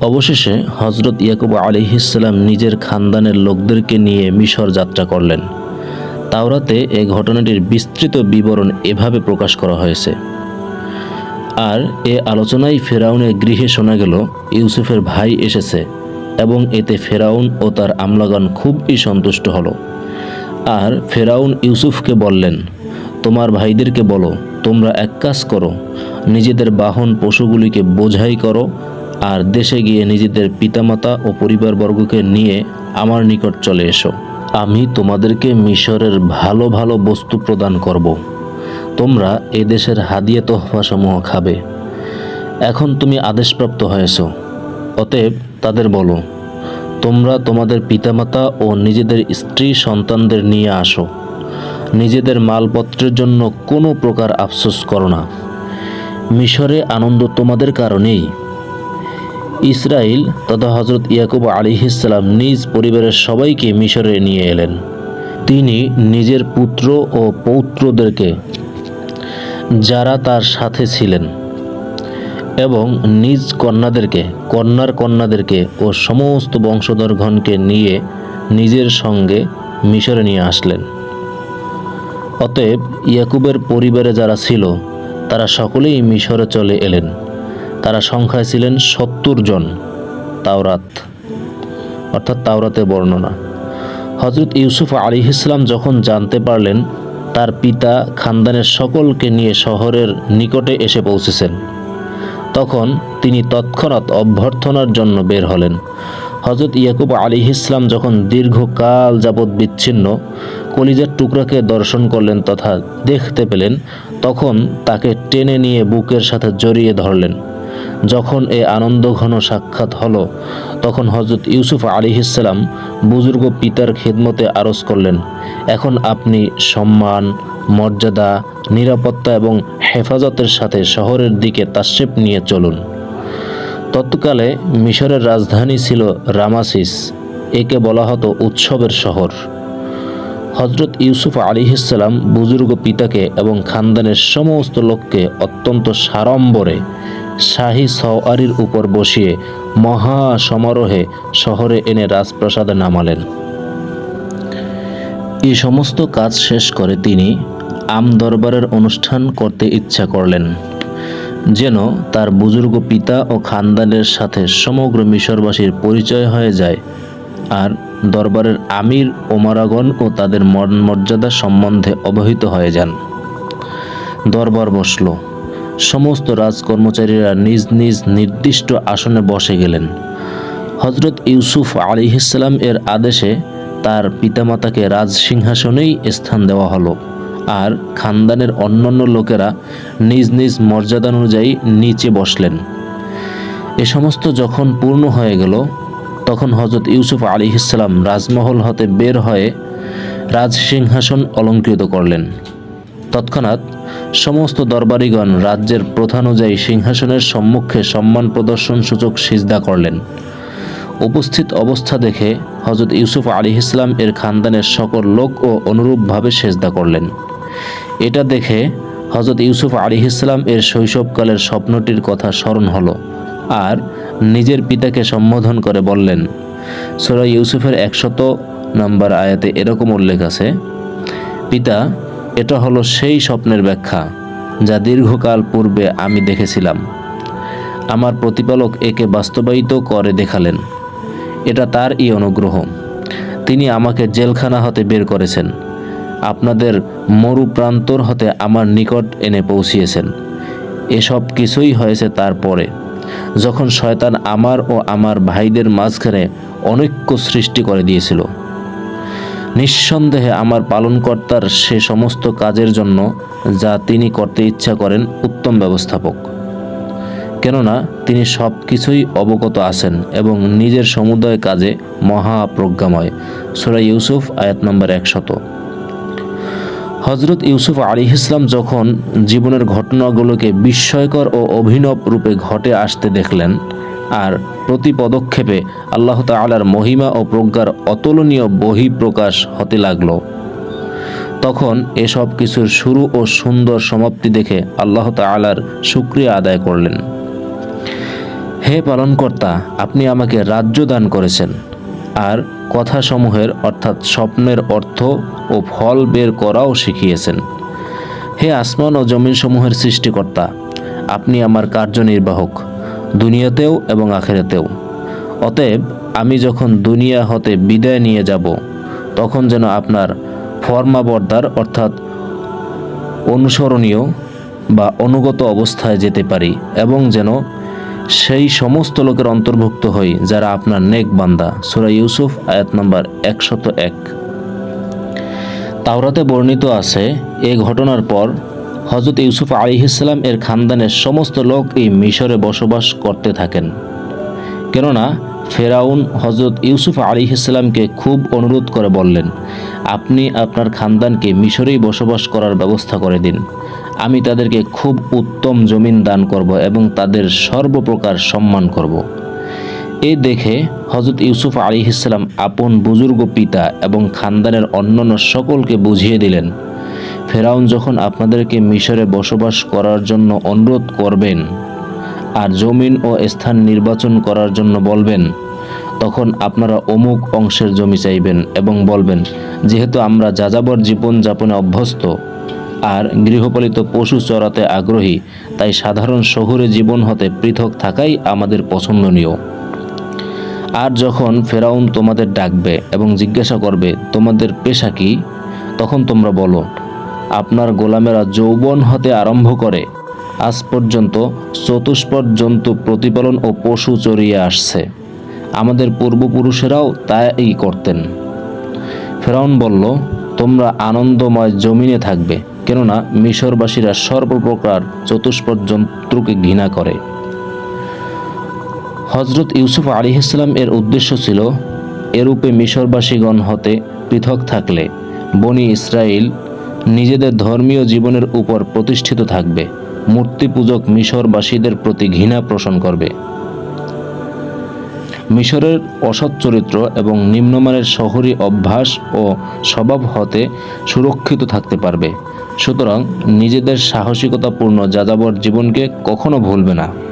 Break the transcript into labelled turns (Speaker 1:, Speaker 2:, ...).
Speaker 1: অবশেষে হজরত ইয়াকুব আলিহিসাল্লাম নিজের খানদানের লোকদেরকে নিয়ে মিশর যাত্রা করলেন। তাওরাতে এ ঘটনাটির বিস্তৃত বিবরণ এভাবে প্রকাশ করা হয়েছে। আর এ আলোচনায় ফেরাউনের গৃহে শোনা গেল, ইউসুফের ভাই এসেছে এবং এতে ফেরাউন ও তার আমলাগণ খুবই সন্তুষ্ট হলো। আর ফেরাউন ইউসুফকে বললেন, তোমার ভাইদেরকে বলো, তোমরা এক কাজ করো, নিজেদের বাহন পশুগুলিকে বোঝাই করো আর দেশে গিয়ে নিজেদের পিতামাতা ও পরিবারবর্গকে নিয়ে আমার নিকট চলে এসো। আমি তোমাদেরকে মিশরের ভালো ভালো বস্তু প্রদান করব। তোমরা এ দেশের হাদিয়া তোহফাসমূহ খাবে। এখন তুমি আদেশপ্রাপ্ত হয়েছ। অতএব তাদের বলো, তোমরা তোমাদের পিতামাতা ও নিজেদের স্ত্রী সন্তানদের নিয়ে আসো। নিজেদের মালপত্রের জন্য কোনো প্রকার আফসোস করো না। মিশরে আনন্দ তোমাদের কারণেই। ইসরাইল তথা হজরত ইয়াকুব আলিহিসাল্লাম নিজ পরিবারের সবাইকে মিশরে নিয়ে এলেন। তিনি নিজের পুত্র ও পৌত্রদেরকে, যারা তার সাথে ছিলেন, এবং নিজ কন্যাদেরকে, কন্যার কন্যাদেরকে ও সমস্ত বংশধরগণকে নিয়ে নিজের সঙ্গে মিশরে নিয়ে আসলেন। অতএব ইয়াকুবের পরিবারে যারা ছিল, তারা সকলেই মিশরে চলে এলেন। তারা সংখ্যায় ছিলেন সত্তর জন তাওরাত, অর্থাৎ তাওরাতে বর্ণনা। হজরত ইউসুফ আলী ইসলাম যখন জানতে পারলেন, তার পিতা খানদানের সকলকে নিয়ে শহরের নিকটে এসে পৌঁছেছেন। তখন তিনি তৎক্ষণাৎ অভ্যর্থনার জন্য বের হলেন। হজরত ইয়াকুব আলী ইসলাম যখন দীর্ঘকাল যাবৎ বিচ্ছিন্ন, কলিজার টুকরাকে দর্শন করলেন তথা দেখতে পেলেন, তখন তাকে টেনে নিয়ে বুকের সাথে জড়িয়ে ধরলেন। যখন এ আনন্দ ঘন সাক্ষাৎ হলো, তখন হজরত ইউসুফ আলী ইসলাম বুজুর্গ পিতার খেদমতে আরজ করলেন, এখন আপনি সম্মান, মর্যাদা, নিরাপত্তা এবং হেফাজতের সাথে শহরের দিকে তাশ্রেপ নিয়ে চলুন। তৎকালে মিশরের রাজধানী ছিল রামাসিস, একে বলা হতো উৎসবের শহর। হজরত ইউসুফ আলিহিসাল্লাম বুজুর্গ পিতাকে এবং খানদানের সমস্ত লোককে অত্যন্ত সাড়ম্বরে শাহী সওয়ারির উপর বসিয়ে মহা সমারোহে শহরে এনে রাজপ্রাসাদে নামালেন। এই সমস্ত কাজ শেষ করে তিনি আম দরবারের অনুষ্ঠান করতে ইচ্ছা করলেন, যেন তার বুজুর্গ পিতা ও খানদানের সাথে সমগ্র মিশরবাসীর পরিচয় হয়ে যায় আর দরবারের আমির ওমারাগণ ও তাদের মর্যাদা মর্যাদা সম্বন্ধে অবহিত হয়ে যান। দরবার বসল। সমস্ত রাজকর্মচারীরা নিজ নিজ নির্দিষ্ট আসনে বসে গেলেন। হজরত ইউসুফ আলিহিসাল্লাম এর আদেশে তার পিতামাতাকে রাজসিংহাসনেই স্থান দেওয়া হলো আর খানদানের অন্যান্য লোকেরা নিজ নিজ মর্যাদা অনুযায়ী নিচে বসলেন। এ সমস্ত যখন পূর্ণ হয়ে গেল, তখন হজরত ইউসুফ আলী ইসলাম রাজমহল হতে বের হয়ে রাজসিংহাসন অলঙ্কৃত করলেন। তৎক্ষণাৎ সমস্ত দরবারিগণ রাজ্যের প্রধানুযায়ী সিংহাসনের সম্মুখে সম্মান প্রদর্শন সূচক সিজদা করলেন। উপস্থিত অবস্থা দেখে হজরত ইউসুফ আলী ইসলাম এর খানদানের সকল লোক ও অনুরূপভাবে সেজদা করলেন। এটা দেখে হজরত ইউসুফ আলী ইসলাম এর শৈশবকালের স্বপ্নটির কথা স্মরণ হলো আর নিজের পিতাকে সম্বোধন করে বললেন, সোরা ইউসুফের একশত নম্বর আয়াতে এরকম উল্লেখ আছে, পিতা এটা হলো সেই স্বপ্নের ব্যাখ্যা যা দীর্ঘকাল পূর্বে আমি দেখেছিলাম। আমার প্রতিপালক একে বাস্তবায়িত করে দেখালেন। এটা তার ই অনুগ্রহ। তিনি আমাকে জেলখানা হতে বের করেছেন। আপনাদের মরু প্রান্তর হতে আমার নিকট এনে পৌঁছিয়েছেন। এসব কিছুই হয়েছে তারপরে। যখন শয়তান আমার ও আমার ভাইদের মাঝখানে অনৈক্য সৃষ্টি করে দিয়েছিল। নিঃসন্দেহে আমার পালনকর্তার সে সমস্ত কাজের জন্য যা তিনি করতে ইচ্ছা করেন উত্তম ব্যবস্থাপক। কেননা, তিনি সব কিছুই অবগত আছেন এবং নিজের সমুদয় কাজে মহাপ্রজ্ঞাময়। সুরা ইউসুফ, আয়াত নম্বর একশত। হজরত ইউসুফ আলী ইসলাম যখন জীবনের ঘটনাগুলোকে বিস্ময়কর ও অভিনব রূপে ঘটে আসতে দেখলেন আর প্রতি পদক্ষেপে আল্লাহ তালার মহিমা ও প্রজ্ঞার অতুলনীয় বহিঃপ্রকাশ হতে লাগল। তখন এসব কিছুর শুরু ও সুন্দর সমাপ্তি দেখে আল্লাহ তালার শুক্রিয়া আদায় করলেন। হে পালনকর্তা, আপনি আমাকে রাজ্য দান করেছেন। আর কথাসমূহের অর্থাৎ স্বপ্নের অর্থ ও ফল বের করাও শিখিয়েছেন। হে আসমান ও জমিনসমূহের সৃষ্টিকর্তা, আপনি আমার কার্যনির্বাহক। দুনিয়াতেও এবং আখেরাতেও। অতএব আমি যখন দুনিয়া হতে বিদায় নিয়ে যাব, তখন যেন আপনার ফর্মাবর্দার অর্থাৎ অনুসরণীয় বা অনুগত অবস্থায় যেতে পারি এবং যেন সেই সমস্ত লোকের অন্তর্ভুক্ত হই যারা আপনার নেক বান্দা। সুরা ইউসুফ, আয়াত নম্বর একশত এক। তাওরাতে বর্ণিত আছে, এ ঘটনার পর হজরত ইউসুফ আলিহিসাল্লাম এর খানদানের সমস্ত লোক এই মিশরে বসবাস করতে থাকেন। কেননা ফেরাউন হজরত ইউসুফ আলিহিসাল্লামকে খুব অনুরোধ করে বললেন, আপনি আপনার খানদানকে মিশরেই বসবাস করার ব্যবস্থা করে দিন। আমি তাদেরকে খুব উত্তম জমিন দান করব এবং তাদের সর্বপ্রকার সম্মান করব। এই দেখে হজরত ইউসুফ আলিহিসাল্লাম আপন বুজুর্গ পিতা এবং খানদানের অন্যান্য সকলকে বুঝিয়ে দিলেন ফেরাউন যখন আপনাদেরকে মিশরে বসবাস করার জন্য অনুরোধ করবেন আর জমিন ও স্থান নির্বাচন করার জন্য বলবেন, তখন আপনারা অমুক অংশের জমি চাইবেন এবং বলবেন, যেহেতু আমরা যাযাবর জীবনযাপনে অভ্যস্ত আর গৃহপালিত পশু চড়াতে আগ্রহী, তাই সাধারণ শহুরে জীবন হতে পৃথক থাকাই আমাদের পছন্দনীয়। আর যখন ফেরাউন তোমাদের ডাকবে এবং জিজ্ঞাসা করবে, তোমাদের পেশা কি? তখন তোমরা বলো আপনার গোলামেরা যৌবন হতে আরম্ভ করে। আজ পর্যন্ত চতুষ্পদ জন্তু প্রতিপালন ও পশু চড়িয়ে আসছে। আমাদের পূর্বপুরুষেরাও তাই করতেন। ফেরাউন বলল, তোমরা আনন্দময় জমিনে থাকবে, কেননা মিশরবাসীরা সর্বপ্রকার চতুষ্পদ জন্তুকে ঘৃণা করে। হজরত ইউসুফ আলিহাস্লাম এর উদ্দেশ্য ছিল, এরূপে মিশরবাসীগণ হতে পৃথক থাকলে বনি ইসরায়েল নিজেদের ধর্মীয় জীবনের উপর প্রতিষ্ঠিত থাকবে। মূর্তি পূজক মিশরবাসীদের প্রতি ঘৃণা পোষণ করবে। মিশরের অসৎ চরিত্র এবং নিম্নমানের শহরী অভ্যাস ও স্বভাব হতে সুরক্ষিত থাকতে পারবে। সুতরাং নিজেদের সাহসিকতাপূর্ণ যাযাবর জীবনকে কখনো ভুলবে না।